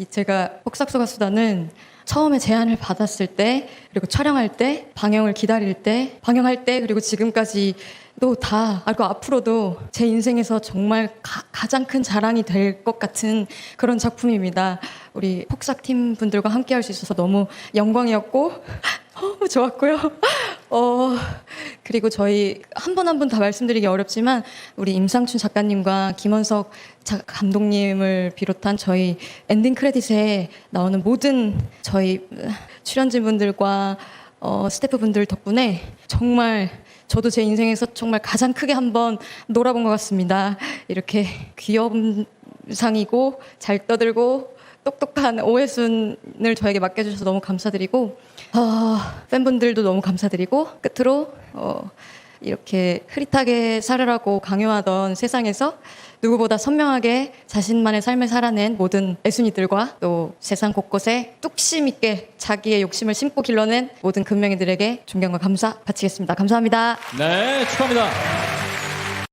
이 제가 폭삭소가 수다는 처음에 제안을 받았을 때 그리고 촬영할 때 방영을 기다릴 때 방영할 때 그리고 지금까지도 다 그리고 앞으로도 제 인생에서 정말 가, 장큰 자랑이 될 것 같은 그런 작품입니다. 우리 폭삭 팀 분들과 함께 할 수 있어서 너무 영광이었고 너무 좋았고요. 어, 그리고 저희 한 분 한 분 다 말씀드리기 어렵지만 우리 임상춘 작가님과 김원석 자- 감독님을 비롯한 저희 엔딩 크레딧에 나오는 모든 저희 출연진 분들과 어, 스태프분들 덕분에 정말 저도 제 인생에서 정말 가장 크게 한번 놀아본 것 같습니다. 이렇게 귀여운 상이고 잘 떠들고 똑똑한 오해순을 저에게 맡겨주셔서 너무 감사드리고 어, 팬분들도 너무 감사드리고 끝으로 어, 이렇게 흐릿하게 살으라고 강요하던 세상에서 누구보다 선명하게 자신만의 삶을 살아낸 모든 애순이들과 또 세상 곳곳에 뚝심 있게 자기의 욕심을 심고 길러낸 모든 금명이들에게 존경과 감사 바치겠습니다. 감사합니다. 네, 축하합니다.